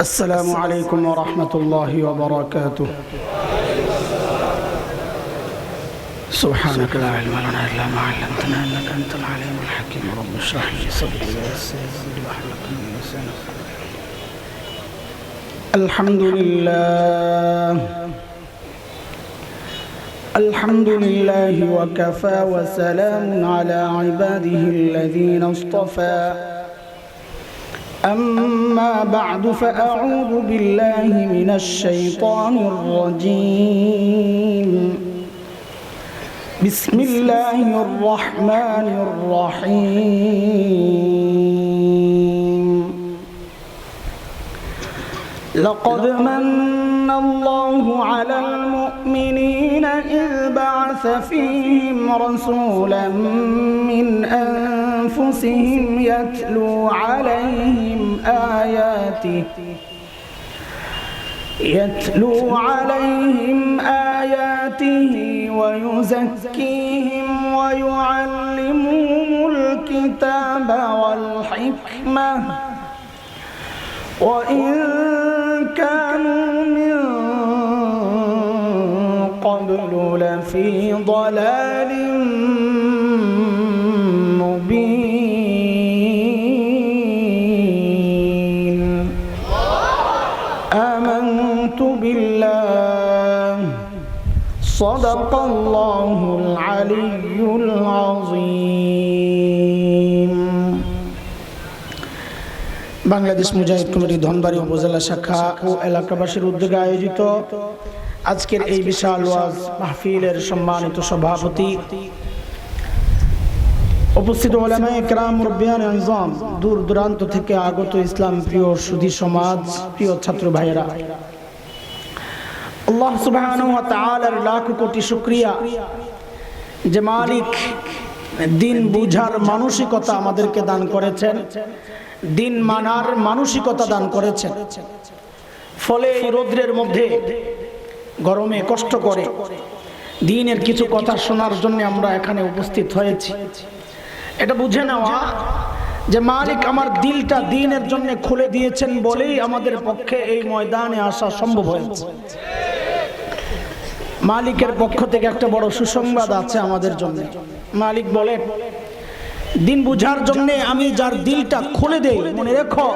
السلام عليكم ورحمة الله وبركاته. سبحانك لا علم لنا إلا ما علمتنا إنك أنت العليم الحكيم. رب اشرح لي صدري ويسر لي الحمد لله. الحمد لله وكفى وسلام على عباده الذين اصطفى. أما بعد فأعوذ بالله من الشيطان الرجيم. بسم الله الرحمن الرحيم. لقد من الله على المؤمنين إذ بعث فيهم رسولا من أنفسهم يتلو عليهم آياته يتلو عليهم آياته ويزكيهم ويعلمهم الكتاب والحكمة. وإن كانوا من قبل لفي ضلال বাংলাদেশ মুজাহিদ committee Dhanbari উপজেলা শাখা ও এলাকাবাসীর উদ্যোগে আয়োজিত আজকের এই বিশাল ওয়াজ মাহফিলের সম্মানিত সভাপতি উপস্থিত ওলামায়ে কেরাম মুরব্বিয়ান আজম, দূর দূরান্ত থেকে আগত ইসলাম প্রিয় সুধী সমাজ, প্রিয় ছাত্র ভাইয়েরা। আল্লাহ সুবহানাহু ওয়া তাআলার লাখ কোটি শুকরিয়া যে মালিক দিন বুঝার মানসিকতা আমাদেরকে দান করেছেন, দিন মানার মানসিকতা দান করেছেন। ফলে এই রৌদ্রের মধ্যে গরমে কষ্ট করে দিনের কিছু কথা শোনার জন্য আমরা এখানে উপস্থিত হয়েছি। এটা বুঝে নেওয়া যে মালিক আমার দিলটা দিনের জন্য খুলে দিয়েছেন বলেই আমাদের পক্ষে এই ময়দানে আসা সম্ভব হয়েছে। মালিকের পক্ষ থেকে একটা বড় সুসংবাদ আছে আমাদের জন্য মালিক বলেন দিন বুঝার জন্য আমি যার দিলটা খুলে দেই মনে রেখো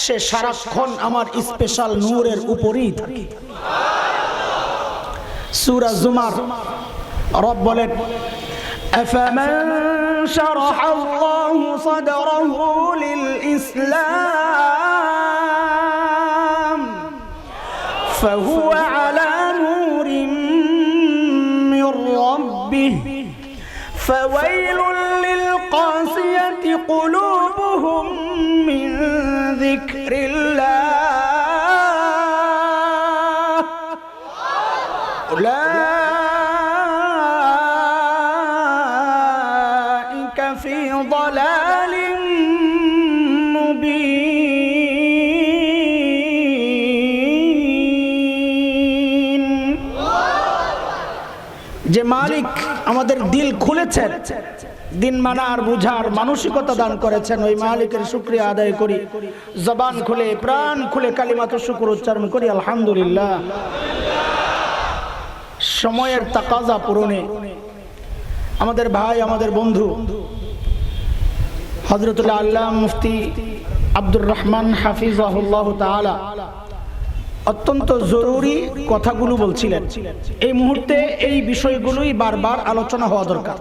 সে সারাক্ষণ আমার স্পেশাল নূরের উপরেই থাকে সূরা জুমার রব বলেন أفمن شرح الله صدره للإسلام فهو على فويل للقاسية قلوبهم من ذكر الله. দিল খুলেছেন। দিন মানার বুঝার মানসিকতা দান করেছেন। ওই মালিকের শুক্রিয়া আদায় করি। জবান খুলে, প্রাণ খুলে কালিমাত শুক্র উচ্চারণ করি, আলহামদুলিল্লাহ। সময়ের তাকাজা পূরণে। আমাদের ভাই, আমাদের বন্ধু হজরতুল্লাহ আল্লাহ মুফতি আব্দুর রহমান হাফিজাহুল্লাহ তাআলা অত্যন্ত জরুরি কথাগুলো বলছিলেন। এই মুহূর্তে এই বিষয়গুলোই বারবার আলোচনা হওয়া দরকার।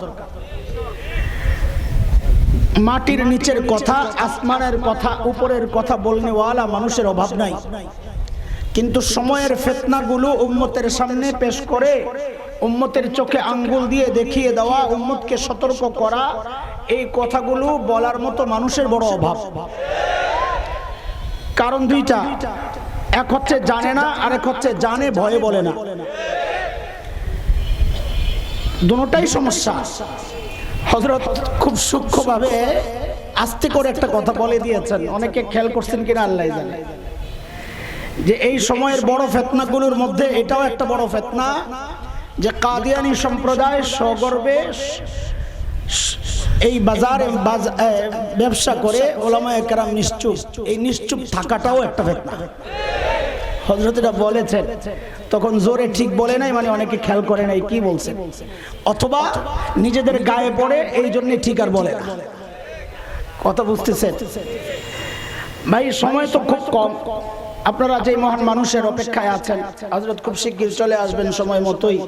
মাটির নিচের কথা, আসমানের কথা, উপরের কথা বলনেওয়ালা মানুষের অভাব নাই। কিন্তু সময়ের ফেতনাগুলো উম্মতের সামনে পেশ করে, উম্মতের চোখে আঙ্গুল দিয়ে দেখিয়ে দেওয়া, উম্মতকে সতর্ক করা, এই কথাগুলো বলার মতো মানুষের বড় অভাব। কারণ দুইটা। এক হচ্ছে জানে না আর এক হচ্ছে জানে, ভয়ে বলে না। দুটাই সমস্যা। হজরত খুব সূক্ষ্মভাবে আস্তে করে একটা কথা বলে দিয়েছেন। অনেকে খেয়াল করছেন কিনা, আল্লাহ জানে। যে এই সময়ের বড় ফেতনাগুলোর মধ্যে এটাও একটা বড় ফেতনা, যে কাদিয়ানি সম্প্রদায় সগর্বে এই বাজারে বাজ- ব্যবসা করে ওলামা একরাম নিশ্চুপ। এই নিশ্চুপ থাকাটাও একটা ফেতনা। হজরতরা বলেছেন, তখন জোরে ঠিক বলে নাই মানে অনেকে খেয়াল করে নাই, কি বলছে? অথবা নিজেদের গায়ে পড়ে এই জন্য ঠিক আর বলে কথা বুঝতেছেন? ভাই, সময় তো খুব কম। আপনারা যে মহান মানুষের অপেক্ষায় আছেন হজরত খুব শিগগির চলে আসবেন সময় মতোই।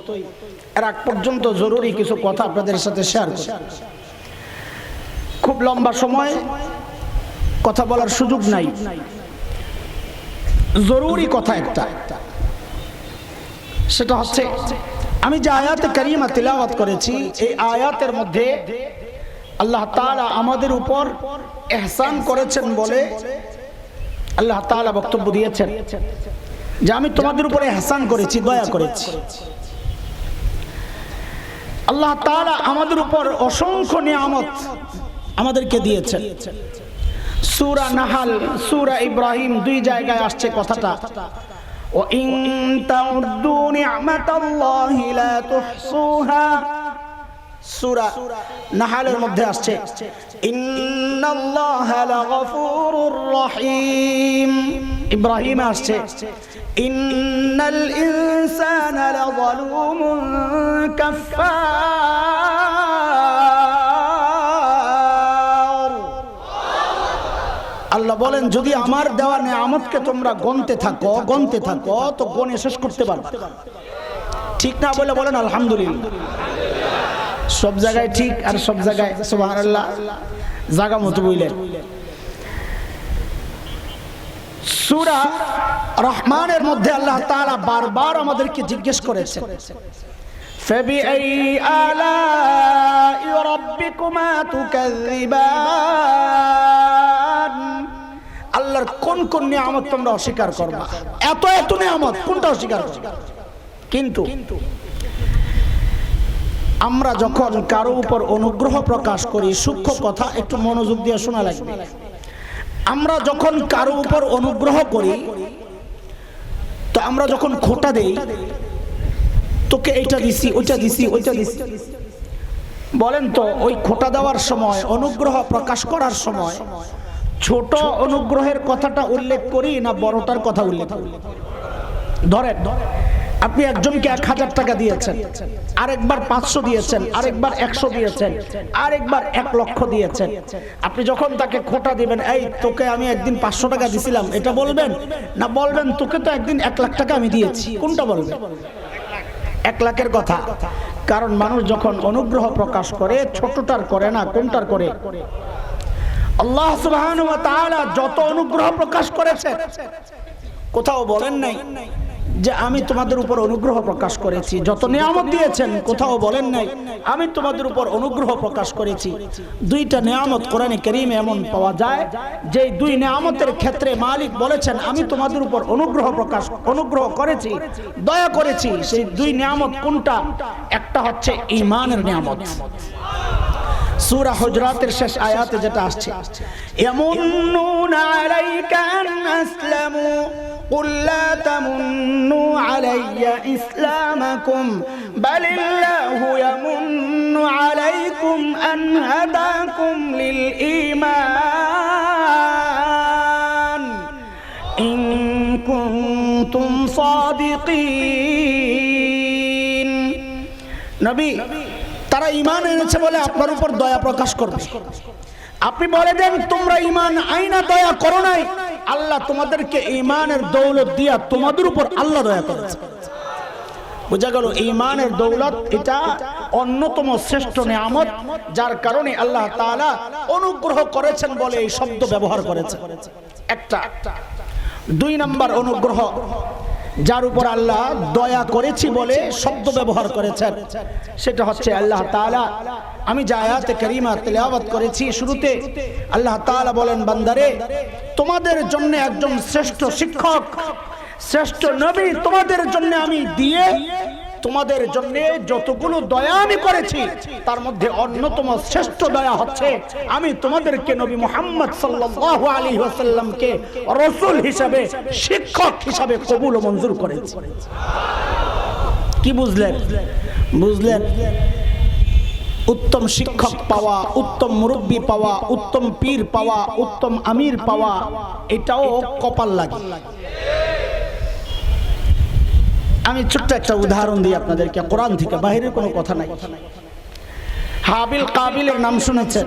এর আগ পর্যন্ত জরুরি কিছু কথা আপনাদের সাথে শেয়ার করি খুব লম্বা সময়, কথা বলার সুযোগ নাই। জরুরি কথা একটা। সেটা হচ্ছে, আমি যে আয়াতে কারিমা তিলাওয়াত করেছি, এই আয়াতের মধ্যে আল্লাহ তাআলা আমাদের উপর এহসান করেছেন বলে আল্লাহ তালা বক্তব্য দিয়েছেন, যে আমি তোমাদের উপরে এহসান করেছি, দয়া করেছি। আল্লাহ তাআলা আমাদের উপর অসংখ্য নিয়ামত আমাদেরকে দিয়েছেন। সূরা নাহাল সূরা ইব্রাহিম দুই জায়গায় আসছে কথাটা وإن تعدوا نعمة الله لا تحصوها সূরা নাহালের মধ্যে আসছে ইন্নাল্লাহা লাগফুরুর রহিম ইব্রাহিম আসছে ইন্নাল ইনসানা লাযালুমুন কাফফার আল্লাহ বলেন যদি আমার দেওয়া নেয়ামতকে তোমরা গনতে থাকো গনতে থাকো তো গনে শেষ করতে পারবে ঠিক না বলে বলেন আলহামদুলিল্লাহ সব জায়গায় ঠিক আর সব জায়গায় সুবহানাল্লাহ জায়গা মতো বইলেন সূরা রহমানের মধ্যে আল্লাহ তাআলা বারবার আমাদেরকে জিজ্ঞেস করেছেন فبأي آلاء ربكما تكذبان আল্লাহর কোন কোন নিয়ামত তোমরা অস্বীকার করবা? এত এত নিয়ামত, কোনটা অস্বীকার করবা? কিন্তু আমরা যখন কারও উপর অনুগ্রহ প্রকাশ করি, সূক্ষ্ম কথা একটু মনোযোগ দিয়ে শোনা লাগবে। আমরা যখন কারও উপর অনুগ্রহ করি, তো আমরা যখন খোটা দেই, তোকে এইটা দিছি, ওইটা দিছি ওইটা দিছি। বলেন তো, ওই খোটা দেওয়ার সময়, অনুগ্রহ প্রকাশ করার সময় ছোট অনুগ্রহের কথাটা উল্লেখ করি না বড়টার কথা উল্লেখ করি? ধরেন আপনি একজনকে এক হাজার টাকা দিয়েছেন আরেকবার পাঁচশো দিয়েছেন আরেকবার একশো দিয়েছেন আরেকবার এক লক্ষ দিয়েছেন। আপনি যখন তাকে খোটা দিবেন এই তোকে আমি একদিন পাঁচশো টাকা দিছিলাম এটা বলবেন? না বলবেন তোকে তো একদিন এক লাখ টাকা আমি দিয়েছি। কোনটা বলবেন? এক লাখের কথা। কারণ মানুষ যখন অনুগ্রহ প্রকাশ করে ছোটটার করে না কোনটার করে? আল্লাহ সুবহানাহু ওয়া তাআলা যত অনুগ্রহ প্রকাশ করেছে, কোথাও বলেন নাই যে আমি তোমাদের উপর অনুগ্রহ প্রকাশ করেছি। যত নিয়ামত দিয়েছেন, কোথাও বলেন নাই, আমি তোমাদের উপর অনুগ্রহ প্রকাশ করেছি। দুইটা নিয়ামত কোরআনে করিম এমন পাওয়া যায় যে দুই নিয়ামতের ক্ষেত্রে মালিক বলেছেন, আমি তোমাদের উপর অনুগ্রহ প্রকাশ, অনুগ্রহ করেছি, দয়া করেছি। সেই দুই নিয়ামত কোনটা? একটা হচ্ছে ইমানের নিয়ামত। সূরা হুজরাতের শেষ আয়াতে যেটা আসছে ইয়ামুন্নুনা আলাইকা আন আসলামু قل لا تمنوا علي إسلامكم بل الله يمن عليكم أن هداكم للإيمان إن كنتم صادقين নবী তারা ইমান এনেছে বলে আপনার উপর দয়া প্রকাশ করবে। আপনি বলে দেন, তোমরা ইমান আইনা, দয়া করো নাই। আল্লাহ তোমাদেরকে ইমানের দৌলত দিয়া তোমাদের উপর আল্লাহ দয়া করেছে। বোঝা গেল ইমানের দৌলত এটা অন্যতম শ্রেষ্ঠ নিয়ামত, যার কারণে আল্লাহ তাআলা অনুগ্রহ করেছেন বলে এই শব্দ ব্যবহার করেছে। একটা। দুই নাম্বার অনুগ্রহ। যার উপর আল্লাহ দয়া করেছি বলে শব্দ ব্যবহার করেছেন। সেটা হচ্ছে আল্লাহ তালা আমি জায়াতে কেরিমা তেলাওয়াত করেছি শুরুতে, আল্লাহ তালা বলেন, বান্দারে, তোমাদের জন্য একজন শ্রেষ্ঠ শিক্ষক, শ্রেষ্ঠ নবী তোমাদের জন্য আমি দিয়ে তোমাদের জন্য যতগুলো দয়া আমি করেছি, তার মধ্যে অন্যতম শ্রেষ্ঠ দয়া হচ্ছে, আমি তোমাদেরকে নবী মোহাম্মদ সাল্লাল্লাহু আলাইহি ওয়াসাল্লামকে রাসূল হিসাবে, শিক্ষক হিসাবে কবুল মঞ্জুর করেছি। কি বুঝলেন? বুঝলেন? উত্তম শিক্ষক পাওয়া, উত্তম মুরব্বী পাওয়া, উত্তম পীর পাওয়া, উত্তম আমির পাওয়া, এটাও কপাল লাগে। আমি ছোট্ট একটা উদাহরণ দিই আপনাদেরকে। কোরআন থেকে বাইরের কোনো কথা নাই। হাবিল কাবিলের নাম শুনেছেন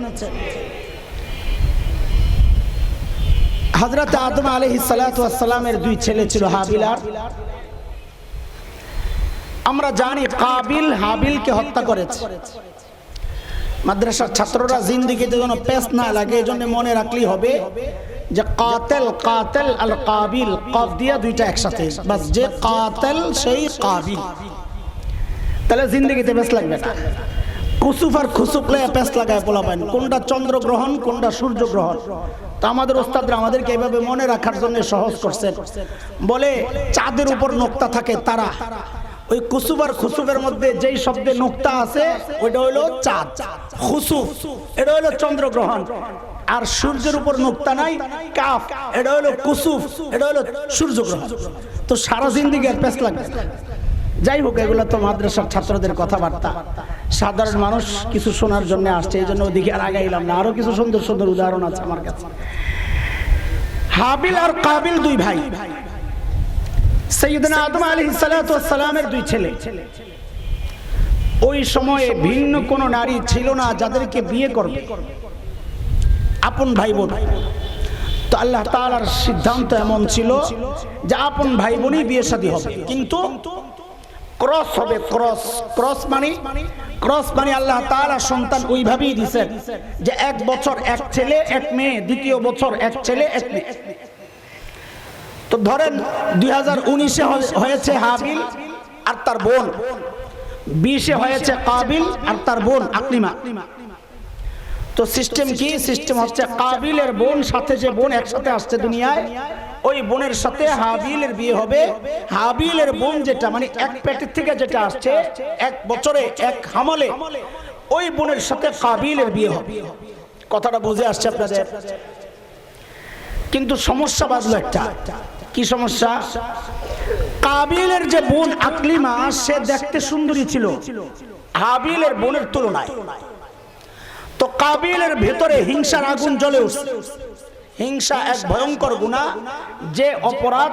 হজরত আদম আলহ সালামের দুই ছেলে ছিল হাবিল আর। আমরা জানি কাবিল হাবিলকে হত্যা করেছে। মাদ্রাসার ছাত্ররা জিন্দিগিতে যেন পেস না লাগে এই জন্য মনে রাখলেই হবে যে কাতেল কাতেল আল কাবিল, কফ দিয়া দুইটা একসাথে। বাস যে কাতেল, সেই কাবিল। তাহলে জিন্দিগিতে বেশ লাগবে না। কুসুফ আর খুসুফ লয়ে পেস লাগায় পোলাপাইন কোনটা চন্দ্রগ্রহণ, কোনটা সূর্যগ্রহণ। তো আমাদের ওস্তাদরা আমাদেরকে এইভাবে মনে রাখার জন্য সহজ করছেন বলে, চাঁদের উপর নোক্তা থাকে তারা। ওই কুসুফ আর খুসুফের মধ্যে যেই শব্দে নোক্তা আছে, ওইটা হইল চাঁদ। খুসুফ, এটা হইল চন্দ্রগ্রহণ। আর সূর্যের উপর নোক্তা নাই, কাফ। এটা হইল কুসুফ, এটা হইল সূর্যগ্রহণ। তো সারা জিন্দিগি আর পেস লাগবে। যাই হোক, এগুলো তো মাদ্রাসার ছাত্রদের কথাবার্তা। সাধারণ মানুষ কিছু শোনার জন্য আসছে, এই জন্য ওদিকে আর আগাইলাম না। আরও কিছু সুন্দর সুন্দর উদাহরণ আছে আমার কাছে। হাবিল আর কাবিল দুই ভাই। সৈয়দনা আদম আলী সালামের দুই ছেলে। ওই সময়ে ভিন্ন কোন নারী ছিল না যাদেরকে বিয়ে করবে। আপন ভাই বোন তো আল্লাহ তাআলার সিদ্ধান্ত এমন ছিল যে আপন ভাই বোনই বিয়ে শাদী হবে। কিন্তু ক্রস হবে ক্রস ক্রস মানে ক্রস মানে আল্লাহ তাআলা সন্তান ওইভাবেই দিছেন যে এক বছর এক ছেলে, এক মেয়ে, দ্বিতীয় বছর এক ছেলে, এক মেয়ে। তো ধরেন দুই হাজার উনিশে হয়েছে হাবিল আর তার বোন। বিশে হয়েছে কাবিল আর তার বোন আকলিমা। তো সিস্টেম কি? সিস্টেম হচ্ছে কাবিলের বোন, সাথে যে বোন একসাথে আসছে দুনিয়ায়, ওই বোনের সাথে হাবিলের বিয়ে হবে। হাবিলের বোন যেটা মানে এক পেটের থেকে যেটা আসছে, এক বছরে, এক হামলে, ওই বোনের সাথে কাবিলের বিয়ে হবে। কথাটা বুঝে আসছে আপনাদের? কিন্তু সমস্যা বাজলো একটা। কি সমস্যা? কাবিলের যে বোন আকলিমা, সে দেখতে সুন্দরী ছিল। হাবিলের বোনের তুলনায়। কাবিলের ভেতরে হিংসার আগুন জ্বলে উঠছে। হিংসা এক ভয়ঙ্কর গুণা। যে অপরাধ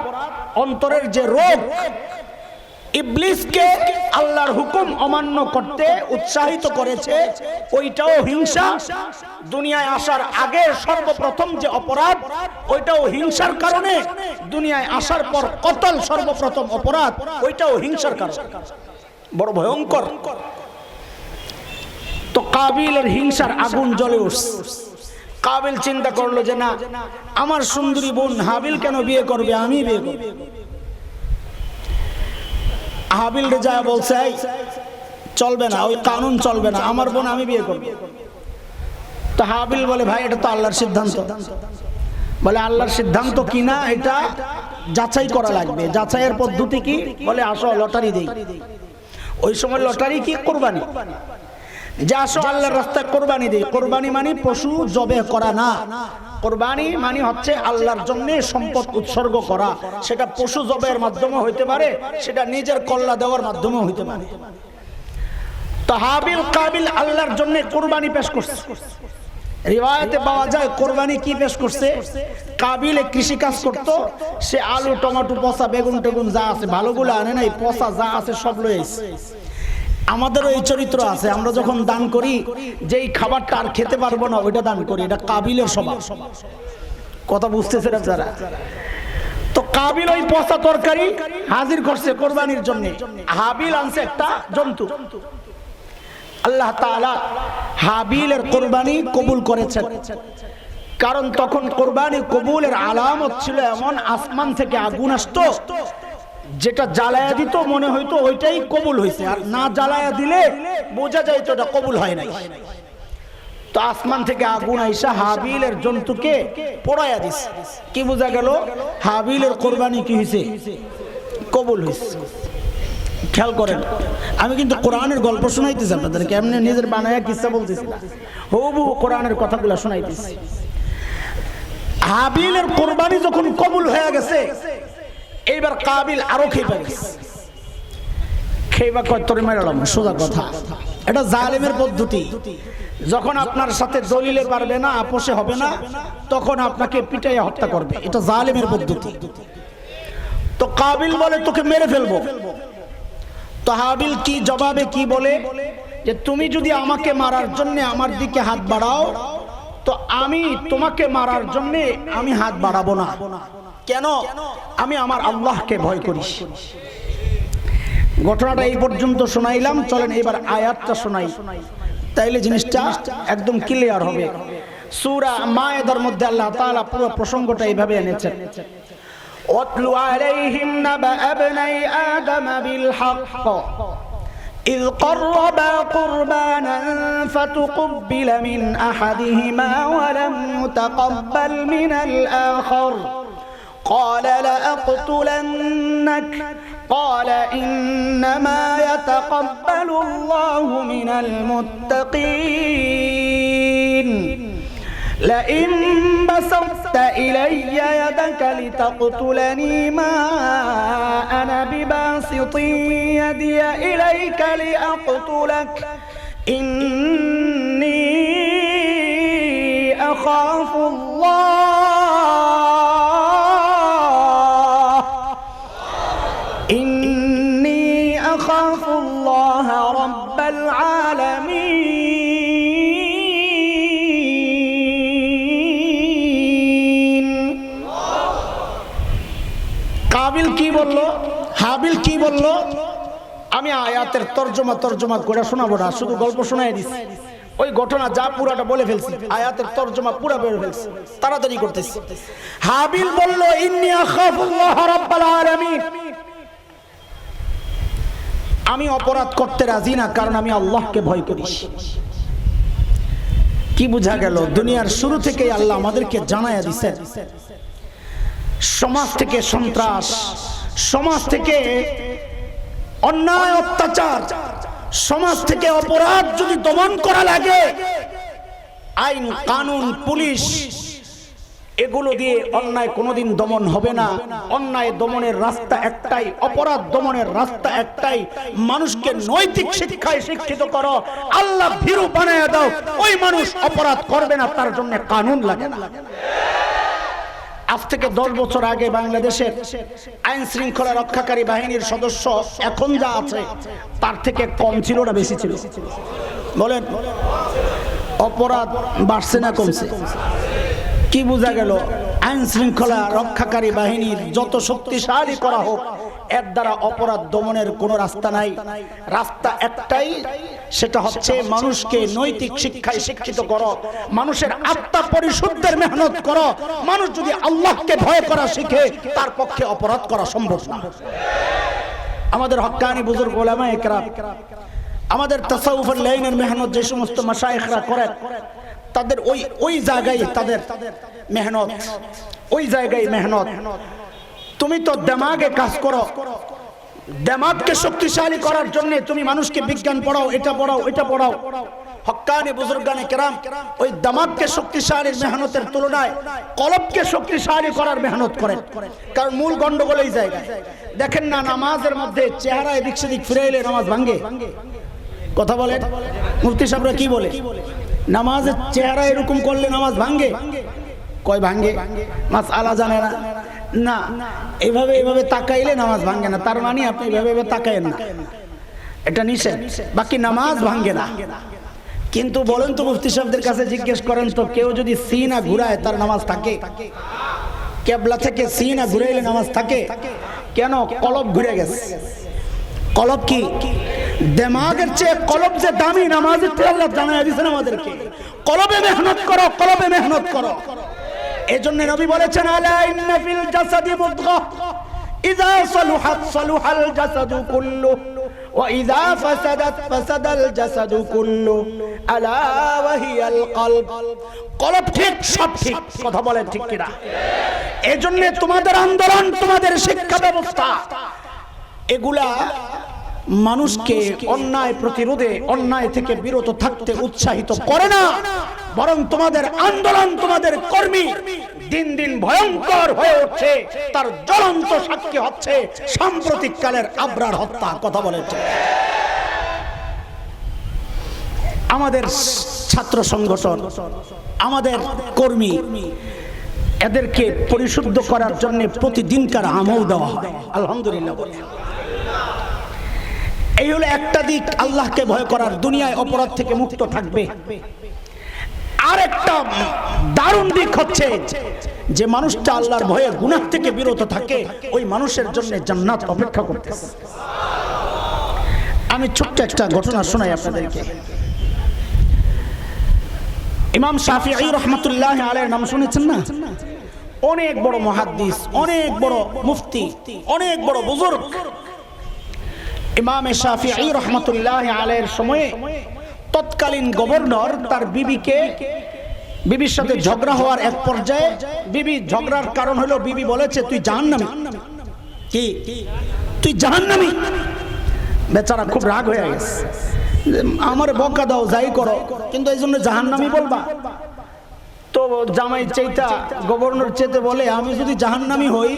অন্তরের যে রোগ ইবলিসকে আল্লাহর হুকুম অমান্য করতে উৎসাহিত করেছে। ওইটাও হিংসা। দুনিয়ায় আসার আগে সর্বপ্রথম যে অপরাধ ওইটাও হিংসার কারণে। দুনিয়ায় আসার পর কতল সর্বপ্রথম অপরাধ ওইটাও হিংসার কারণে। বড় ভয়ঙ্কর। কাবিলের হিংসার আগুন জ্বলে উঠছে। কাবিল চিন্তা করল যে না, আমার সুন্দরী বোন হাবিল কেন বিয়ে করবে, আমি বিয়ে করব। হাবিল রে যা বলছে চলবে না, ওই কানুন চলবে না, আমার বোন আমি বিয়ে করব। তো হাবিল বলে, ভাই, এটা তো আল্লাহর সিদ্ধান্ত। বলে, আল্লাহর সিদ্ধান্ত কিনা এটা যাচাই করা লাগবে। যাচাইয়ের পদ্ধতি কি? বলে, আসো, লটারি দেই। ওই সময় লটারি কি? কোরবানি। আল্লাহর রাস্তায় কোরবানি কোরবানি পশু জবে করা না। কোরবানি মানে হচ্ছে আল্লাহর জন্য সম্পদ উৎসর্গ করা। সেটা পশু জবের পারে, সেটা নিজের দেওয়ার পারে। কাবিল আল্লাহর কোরবানি পেশ করছে। রিওয়ায়তে পাওয়া যায় কোরবানি কি পেশ করছে? কাবিলে কৃষি কাজ করতো, সে আলু, টমেটো, পচা, বেগুন, টেগুন যা আছে, ভালোগুলো আনে নাই, পচা যা আছে সব লয়ে এসে আমাদেরও এই চরিত্র আছে। আমরা যখন দান করি, যেই খাবারটা আর খেতে পারব না, ওইটা দান করি। এটা কাবিলের স্বভাব। কথা বুঝতেছেন আপনারা? তো কাবিল ওই পচা তরকারি হাজির করছে কোরবানির জন্য। হাবিল আনছে একটা জন্তু। আল্লাহ তাআলা হাবিলের কোরবানি কবুল করেছেন। কারণ তখন কোরবানি কবুলের আলামত ছিল এমন, আসমান থেকে আগুন আসতো যেটা জ্বালায়া দিত, মনে হইতো ওইটাই কবুল হয়েছে আর না জ্বালায়া দিলে বোঝা যায় তো এটা কবুল হয় নাই। তো আসমান থেকে আগুন আইসা হাবিলের জন্তুকে পোড়াইয়া দিস কি বোঝা গেল? হাবিলের কোরবানি কি হয়েছে কবুল হয়েছে খেয়াল করেন, আমি কিন্তু কোরআনের গল্প শোনাইতেছি আপনাদেরকে, এমনি নিজের বানায়া কিসা বলতেছি না। হবু কোরআনের কথাগুলো শোনাইতেছি। হাবিলের কোরবানি যখন কবুল হয়ে গেছে এইবার কাবিল আরও খেয়ে খেইবা কয়, তোরে মেরালাম সোজা কথা। এটা জালেমের পদ্ধতি। যখন আপনার সাথে দলিলে পারবে না, আপোষে হবে না, তখন আপনাকে পিটাইয়া হত্যা করবে। এটা জালেমের পদ্ধতি। তো কাবিল বলে, তোকে মেরে ফেলব। তো হাবিল কি জবাবে, কি বলে? যে তুমি যদি আমাকে মারার জন্য আমার দিকে হাত বাড়াও, তো আমি তোমাকে মারার জন্য আমি হাত বাড়াবো না। কেন আমি আমার আল্লাহকে ভয় করি ঘটনাটা এই পর্যন্ত শোনাইলাম চলেন এবার আয়াতটা শোনাই তাইলে জিনিসটা একদম ক্লিয়ার হবে সূরা মায়েদার মধ্যে আল্লাহ তাআলা পুরো প্রসঙ্গটা এইভাবে এনেছেন واتل عليهم نبأ ابني آدم بالحق إذ قربا قربانا فتقبل من أحدهما ولم يتقبل من الآخر قال لأقتلنك. قال إنما يتقبل الله من المتقين. لئن بسطت إلي يدك لتقتلني ما أنا بباسط يدي إليك لأقتلك. إني أخاف الله বলল? হাবিল কি বলল? আমি আয়াতের তর্জমা তর্জমা করে শোনাবো না, শুধু গল্প শোনাই দিছি ওই ঘটনা যা পুরাটা বলে ফেলছি, আয়াতের তর্জমা পুরা বের ফেলছি, তাড়াতাড়ি করতেছি। হাবিল বলল, ইন্নি আখাফুল্লাহ আলামিন। আমি অপরাধ করতে রাজি না, কারণ আমি আল্লাহকে ভয় করি। কি বোঝা গেল? দুনিয়ার শুরু থেকেই আল্লাহ আমাদেরকে জানায়া দিছেন। সমাজ থেকে সন্ত্রাস সমাজ থেকে অন্যায়, অত্যাচার, সমাজ থেকে অপরাধ যদি দমন করা লাগে, আইন, কানুন, পুলিশ, এগুলো দিয়ে অন্যায় কোনোদিন দমন হবে না। অন্যায় দমনের রাস্তা একটাই, অপরাধ দমনের রাস্তা একটাই। মানুষকে নৈতিক শিক্ষায় শিক্ষিত করো। আল্লাহ ভীরু বানায় দাও। ওই মানুষ অপরাধ করবে না, তার জন্য কানুন লাগে না। আজ থেকে দশ বছর আগে বাংলাদেশের আইন শৃঙ্খলা রক্ষাকারী বাহিনীর সদস্য এখন যা আছে, তার থেকে কম ছিল না, বেশি ছিল। বলেন, অপরাধ বাড়ছে না কমছে? কি বোঝা গেল? আইন শৃঙ্খলা রক্ষাকারী বাহিনীর যত শক্তিশালী করা হোক এর দ্বারা অপরাধ দমনের কোনো রাস্তা নাই। রাস্তা একটাই, সেটা হচ্ছে মানুষকে নৈতিক শিক্ষায় শিক্ষিত করো, মানুষের আত্মা পরিশুদ্ধের মেহনত করো। মানুষ যদি আল্লাহকে ভয় করা শিখে, তার পক্ষে অপরাধ করা সম্ভব না। আমাদের হক্কানি বুজুর্গ ওলামা একরাম আমাদের তাসাউফের লাইনের মেহনত যে সমস্ত মাশায়েখরা করেন তাদের ওই ওই জায়গায় তাদের মেহনত, ওই জায়গায় মেহনত। তুমি তো দেমাগে কাজ করো। দেমাগকে শক্তিশালী করার জন্য তুমি মানুষকে বিজ্ঞান পড়াও, এটা পড়াও এটা পড়াও। হক্কানি বুজুর্গানে কেরাম, ওই দামাগকে শক্তিশালী মেহনতের তুলনায় কলবকে শক্তিশালী করার মেহনত করেন। কারণ মূল গন্ডগোল এই জায়গায়। দেখেন না, নামাজের মধ্যে চেহারা এদিক সেদিক ফিরে এলে নামাজ ভাঙ্গে কথা বলেন? মুফতি সাহেবরা কি বলে? নামাজের চেহারা এরকম করলে নামাজ ভাঙ্গে কয় ভাঙ্গে মাস আলা জানে না। না, এভাবে এভাবে তাকাইলে নামাজ ভাঙ্গে না। তার মানে আপনি এভাবে এভাবে তাকাইন না। এটা নিষেধ। বাকি নামাজ ভাঙ্গে না। কিন্তু বলেন তো মুফতি সাহেবদের কাছে জিজ্ঞেস করেন তো, কেউ যদি সিনা ঘুরায়, তার নামাজ থাকে? কেবলা থেকে সিনা ঘুরাইলে নামাজ থাকে? কেন? কলব ঘুরে গেছে। কলব কি? দেমাগের চেয়ে কলব যে দামি নামাজের আল্লাহ জানাই দিয়েছেন আমাদেরকে। কলবে মেহনত করো, কলবে মেহনত করো। এজন্য নবী বলেছেন, আলা ইন্না ফিল জাসাদি মুদগা। ইযা সালুহাত সালুহাল জাসাদু কুল্লু, ওয়া ইযা ফাসাদাত ফাসাদাল জাসাদু কুল্লু, আলা ওয়া হিয়াল কলব। কলব ঠিক, সব ঠিক, কথা বলেন ঠিক কিনা? এজন্য তোমাদের আন্দোলন, তোমাদের শিক্ষা ব্যবস্থা, এগুলা মানুষকে অন্যায় প্রতিরোধে, অন্যায় থেকে বিরত থাকতে উৎসাহিত করে না। বরং তোমাদের আন্দোলন তোমাদের কর্মী। দিন দিন ভয়ঙ্কর হয়ে উঠছে। তার জ্বলন্ত সাক্ষী হচ্ছে। সাম্প্রতিক কালের আবরার হত্যা কথা বলেছে। আমাদের ছাত্র সংগঠন, আমাদের কর্মী, এদেরকে পরিশুদ্ধ করার জন্য প্রতিদিনকার আমল দেওয়া হয়। আলহামদুলিল্লাহ এই হলো একটা দিক, আল্লাহকে ভয় করার দুনিয়ায় অপরাধ থেকে মুক্ত থাকবে। আর একটা দারুণ দিক হচ্ছে যে মানুষটা আল্লাহর ভয়ে গুনাহ থেকে বিরত থাকে, ওই মানুষের জন্য জান্নাত অপেক্ষা করতেছে। আমি ছোট্ট একটা ঘটনা শোনাই আপনাদেরকে। ইমাম শাফি রহমতুল্লাহ আলের নাম শুনেছেন না? অনেক বড় মহাদ্দিস, অনেক বড় মুফতি, অনেক বড় বুজুর্গ। ইমাম শাফি রহমতুল্লাহ আলের সময়ে তৎকালীন গভর্নর তার বিবিকে বিবির সাথে ঝগড়া হওয়ার এক পর্যায়ে বিবি ঝগড়ার কারণ হলো বিবি বলেছে তুই জাহান্নামী। কি? তুই জাহান্নামী? বেচারা খুব রাগ হয়ে গেছে। আমার বকা দাও যাই করো। কিন্তু এই জন্য জাহান্নামি বলবা। তো জামাই চাইতা গভর্নর চেতে বলে আমি যদি জাহান্নামি হই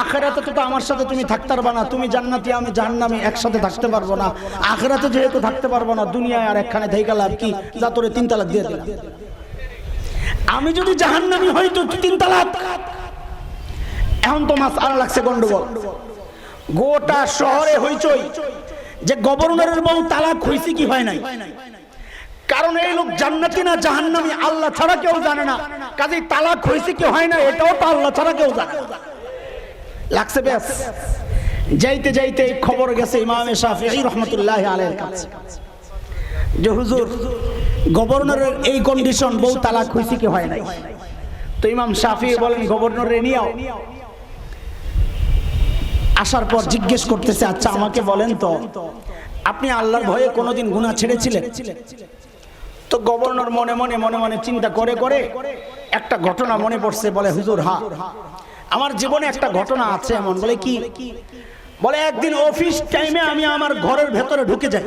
আখেরাতে তো আমার সাথে তুমি থাকতে পারবা না। তুমি জান্নাতি, আমি জাহান্নামি একসাথে থাকতে পারব না। আখেরাতে যেহেতু থাকতে পারব না, দুনিয়ায় আর একখানে থেকে লাভ কি? যা তোরে তিন তালাক দিয়ে দিলাম। আমি যদি জাহান্নামি হই তো তিন তালাক। এখন তো মাছ আর লাগছে গন্ডগোল। গোটা শহরে হইচই যে গভর্নরের বউ তালাক হয়েছে কি হয় নাই? কারণ এই লোক জান্নাতি না জাহান্নামি, আল্লাহ ছাড়া কেউ জানে না। কাজে তালাক হয়েছে কি হয় না, এটাও তো আল্লাহ ছাড়া কেউ জানে না। লাগছে ব্যাস। যাইতে যাইতে এই খবর গেছে ইমামে শাফি রহমতুল্লাহ আলের কাছে। যে হুজুর, গভর্নরের এই কন্ডিশন বউ তালাক হয়েছে কি হয় নাই? তো ইমাম শাফি বলেন, গভর্নরে নিয়েও। আসার পর জিজ্ঞেস করতেছে আচ্ছা আমাকে বলেন তো, আপনি আল্লাহর ভয়ে কোনোদিন গুণা ছেড়েছিলেন? তো গভর্নর মনে মনে মনে মনে চিন্তা করে করে একটা ঘটনা মনে পড়ছে, বলে, হুজুর, হা আমার জীবনে একটা ঘটনা আছে এমন, বলে কি? বলে একদিন অফিস টাইমে আমি আমার ঘরের ভেতরে ঢুকে যাই।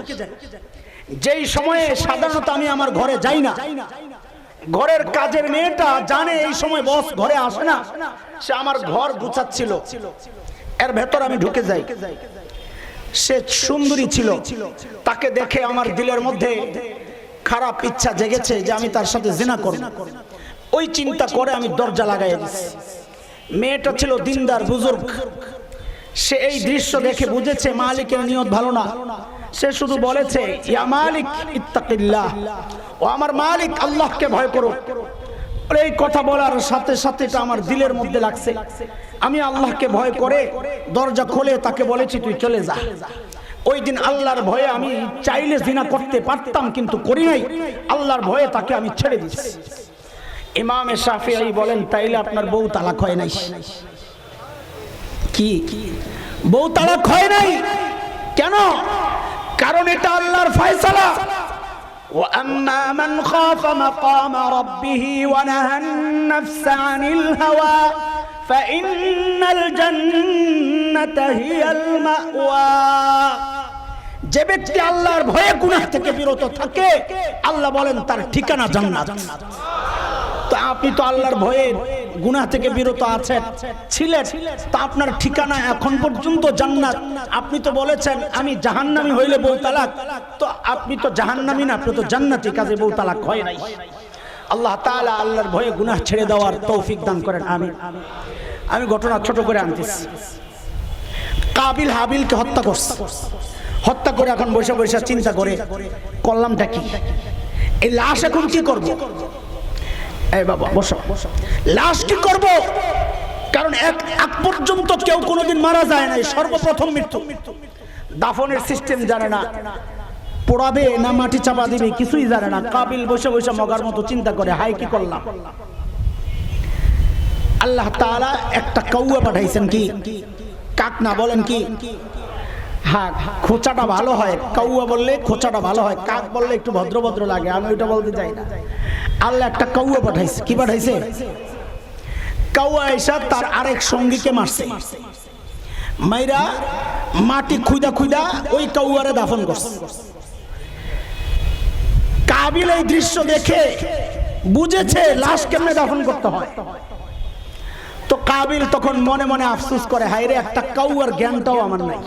যেই সময়ে সাধারণত আমি আমার ঘরে যাই না, ঘরের কাজের মেয়েটা জানে এই সময় বস ঘরে আসে না, সে আমার ঘর গুছাচ্ছিল। এর ভেতর আমি ঢুকে যাই। সে সুন্দরী ছিল, তাকে দেখে আমার দিলের মধ্যে খারাপ ইচ্ছা জেগেছে যে আমি তার সাথে জেনা করব। ওই চিন্তা করে আমি দরজা লাগাই দিচ্ছি মেয়েটা ছিল দিনদার বুজুর্গ। সে এই দৃশ্য দেখে বুঝেছে মালিকের নিয়ত ভালো না। সে শুধু বলেছে ইয়া মালিক ইত্তাকিল্লাহ। ও আমার মালিক আল্লাহকে ভয় করো। এই কথা বলার সাথে সাথে এটা আমার দিলের মধ্যে লাগছে। আমি আল্লাহকে ভয় করে দরজা খুলে তাকে বলেছি তুই চলে যা। ওই দিন আল্লাহর ভয়ে আমি চাইলে জিনা করতে পারতাম কিন্তু করি নাই। আল্লাহর ভয়ে তাকে আমি ছেড়ে দিচ্ছি ইমামে শাফিঈ বলেন তাইলে আপনার বউ তালাক হয় নাই কি বউ তালাক হয় নাই কেন কারণ এটা আল্লাহর ফয়সালা وأما من خاف مقام ربه ونهى النفس عن الهوى فإن الجنة هي المأوى যে ব্যক্তি আল্লাহর ভয়ে গুনাহ থেকে বিরত থাকে আল্লাহ বলেন তার ঠিকানা জান্নাত তো আপনি তো আল্লাহর ভয়ে গুনাহ থেকে বিরত আছেন, ছিলেন। তা আপনার ঠিকানা এখন পর্যন্ত জান্নাত। আপনি তো বলেছেন, আমি জাহান্নামি হইলে বউ তালাক। তো আপনি তো জাহান্নামি না, আপনি তো জান্নাতি কাজে বউ তালাক হয় নাই। আল্লাহ তাআলা আল্লাহর ভয়ে গুনাহ ছেড়ে দেওয়ার তৌফিক দান করেন আমি আমি ঘটনা ছোট করে আনতেছি। কাবিল হাবিলকে হত্যা করছে। হত্যা করে এখন বসে বসে চিন্তা করে, করলামটা কি? এই লাশ এখন কি করব? না। মাটি চাপা দিবে, কিছুই জানে না। কাবিল বসে বসে মগার মতো চিন্তা করে হাই কি করলাম? আল্লাহ তাআলা একটা কৌয়া পাঠাইছেন কি? কাক না বলেন কি? হ্যাঁ খোঁচাটা ভালো হয়। কাউয়া বললে খোঁচাটা ভালো হয়, কাক বললে একটু ভদ্র ভদ্র লাগে, আমি ওইটা বলতে চাই না। আল্লাহ একটা কাউয়া পাঠাইছে, কি পাঠাইছে? কাউয়া এসা তার আরেক সঙ্গীকে মারছে। মাইরা মাটি খুইদা খুইদা ওই কাউয়ারে দাফন করছে। কাবিল এই দৃশ্য দেখে বুঝেছে লাশ কেমনে দাফন করতে হয়। তো কাবিল তখন মনে মনে আফসোস করে হাইরে একটা কাউয়ার জ্ঞানটাও আমার নাই।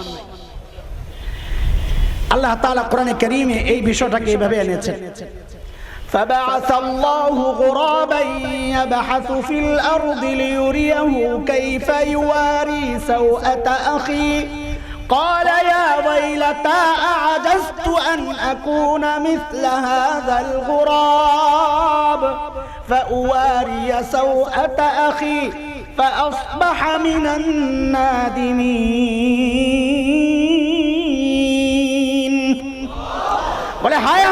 আল্লাহ তাআলা কোরআনে কারীমে এই বিষয়টাকে এইভাবে এনেছেন فبعث الله غرابا يبحث في الأرض ليريه كيف يواري سوءة أخيه قال يا ويلتى أعجزت أن أكون مثل هذا الغراب فأواري سوءة أخي فأصبح من النادمين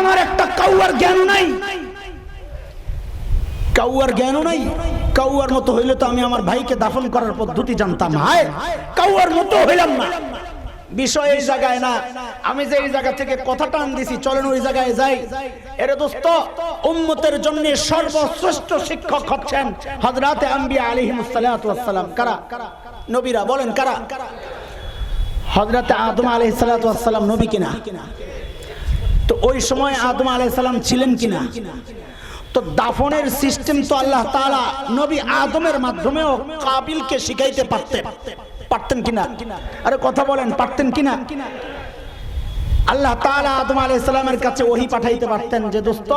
আমার একটা কাউয়ার জ্ঞান নাই। কাউয়ার জ্ঞানও নাই। কাউয়ার মতো হইলে তো আমি আমার ভাইকে দাফন করার পদ্ধতি জানতাম। হায়, কাউয়ার মতো হইলাম না। বিষয় এই জায়গায় না। আমি যে এই জায়গা থেকে কথা টান দিছি, চলেন ওই জায়গায় যাই। এরে দোস্ত, উম্মতের জন্য সর্বশ্রেষ্ঠ শিক্ষক হচ্ছেন হযরতে আম্বিয়া ওয়াস সালাম। কারা? নবীরা বলেন, কারা? হযরতে আদম ওয়াস সালাম নবী কিনা? তো ওই সময় আদম আলাইসাল্লাম ছিলেন কিনা? তো দাফনের সিস্টেম তো আল্লাহ তালা নবী আদমের মাধ্যমেও কাবিলকে শিখাইতে পারতেন। পারতেন কিনা? আরে কথা বলেন, পারতেন কিনা? আল্লাহ তাআলা আদম আলাইহিস কাছে ওহি পাঠাইতে পারতেন যে, দোস্ত,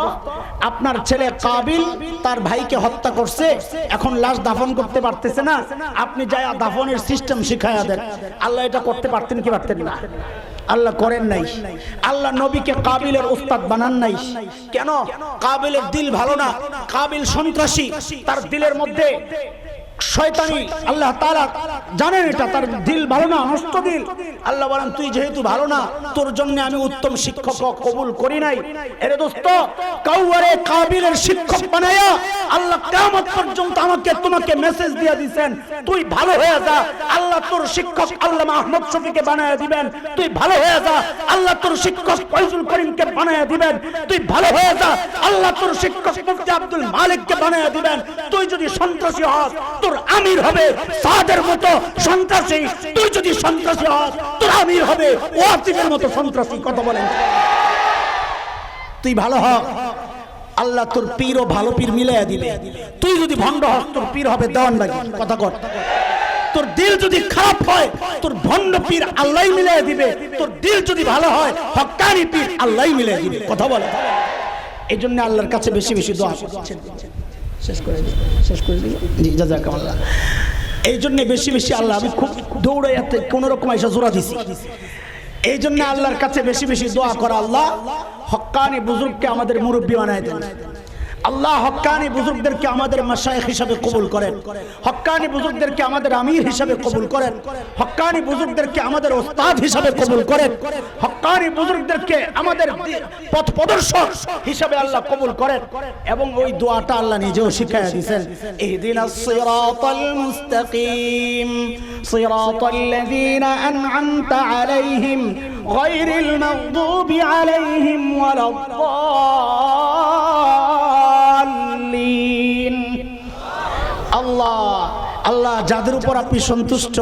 আপনার ছেলে কাবিল তার ভাইকে হত্যা করছে, এখন লাশ দাফন করতে পারতেছে না। আপনি যাই দাফনের সিস্টেম শিখায়া দেন। আল্লাহ এটা করতে পারতেন কি পারতেন না? আল্লাহ করেন নাই। আল্লাহ নবীকে কাবিলের উস্তাদ বানান নাই। কেন? কাবিলের দিল ভালো না। কাবিল সন্ত্রাসী। তার দিলের মধ্যে শয়তানি, আল্লাহ তাআলা জানেন এটা, তার দিল ভালো না নষ্ট দিল। আল্লাহ বলেন, তুই যেহেতু ভালো না, তোর জন্য আমি উত্তম শিক্ষক কবুল করি নাই। এরে দোস্ত, কাউয়ারে কাবিলের শিক্ষক বানায়া আল্লাহ কিয়ামত পর্যন্ত আমাকে, তোমাকে মেসেজ দিয়ে দিবেন তুই ভালো হয়ে যা, আল্লাহ তোর শিক্ষক আল্লাহ আহমদ শফিকে বানায়া দিবেন। তুই ভালো হয়ে যা, আল্লাহ তোর শিক্ষক ফয়জুল করিমকে বানায়া দিবেন। তুই ভালো হয়ে যা, আল্লাহ তোর শিক্ষক মুফতি আব্দুল মালিককে বানায়া দিবেন। তুই যদি সন্ত্রাসী হস তোর আমির হবে। সাদের মতো সন্ত্রাসী। তুই যদি সন্ত্রাসী হস, তোর আমির হবে। ওয়াসিফের মতো সন্ত্রাসী, কথা বলেন। তুই ভালো হ আল্লাহ তোর পীর ও ভালো পীর মিলাইয়া দিবে। তুই যদি ভণ্ড হস, তোর পীর হবে দেওয়ান বাগি কথা কর। তোর দিল যদি খারাপ হয়, তোর ভণ্ড পীর আল্লাহ মিলাই দিবে। তোর দিল যদি ভালো হয় হক্কানি পীর আল্লাহ মিলাই দিবে। কথা বলে এই জন্য আল্লাহর কাছে বেশি বেশি দোয়া করছেন শেষ করে দিই, শেষ করে দিই। জি, জাজাকাল্লাহ। এই জন্য বেশি বেশি আল্লাহ, আমি খুব দৌড়াইয়াতে কোন রকম এসে জোড়া দিছি। এই জন্য আল্লাহর কাছে বেশি বেশি দোয়া করা আল্লাহ, হক্কানি বুজুর্গকে আমাদের মুরব্বী বানায় দেন। আল্লাহ হক্কানি বুজুর্গদেরকে আমাদের মাসায়েখ হিসাবে কবুল করেন। হক্কানি বুজুর্গদেরকে আমাদের আমির হিসাবে কবুল করেন। হক্কানি বুজুর্গদেরকে আমাদের ওস্তাদ হিসাবে কবুল করেন। হক্কানি বুজুর্গদেরকে আমাদের পথ প্রদর্শক হিসাবে আল্লাহ কবুল করেন। এবং ওই দোয়াটা আল্লাহ নিজেও শিখাইয়া দিয়েছেন ইহদিনাস সিরাতাল মুস্তাকিম। সিরাতাল লাযীনা আন'আমতা আলাইহিম গায়রিল মাগদুবি আলাইহিম আল্লাহ আল্লাহ যাদের উপর আপনি সন্তুষ্ট,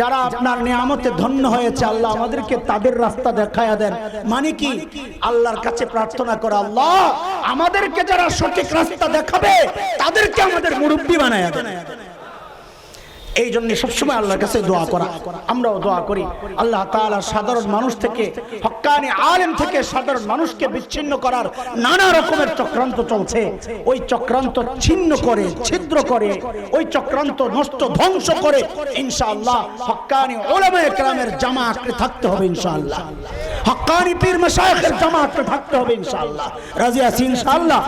যারা আপনার নিয়ামতে ধন্য হয়েছে, আল্লাহ আমাদেরকে তাদের রাস্তা দেখায়া দেন। মানে কি? আল্লাহর কাছে প্রার্থনা করা, আল্লাহ, আমাদেরকে যারা সঠিক রাস্তা দেখাবে, তাদেরকে আমাদের মুরব্বী বানায় দেন। এই জন্য সবসময় আল্লাহর কাছে দোয়া করা। আমরাও দোয়া করি। আল্লাহ তাআলা সাধারণ মানুষ থেকে, হক্কানি আলেম থেকে সাধারণ মানুষকে বিচ্ছিন্ন করার নানা রকমের চক্রান্ত চলছে। ওই চক্রান্ত ছিন্ন করে, ছিদ্র করে, ওই চক্রান্ত নষ্ট ধ্বংস করে ইনশাআল্লাহ হক্কানি ওলামায়ে কেরামের জামা আঁকড়ে থাকতে হবে ইনশাআল্লাহ। হক্কানি পীর মাশায়েখের জামা আঁকড়ে থাকতে হবে ইনশাআল্লাহ। রাজি আছি ইনশাআল্লাহ।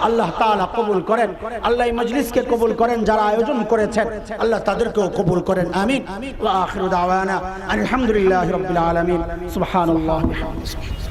আল্লাহ তাআলা কবুল করেন। আল্লাহ এই মজলিসকে কবুল করেন, যারা আয়োজন করেছেন। আল্লাহ তাদেরকেও কবুল করেন আমিন ওয়া আখিরু দাওয়ানা আলহামদুলিল্লাহি রাব্বিল আলামিন সুবহানাল্লাহি ওয়া বিহামদিহি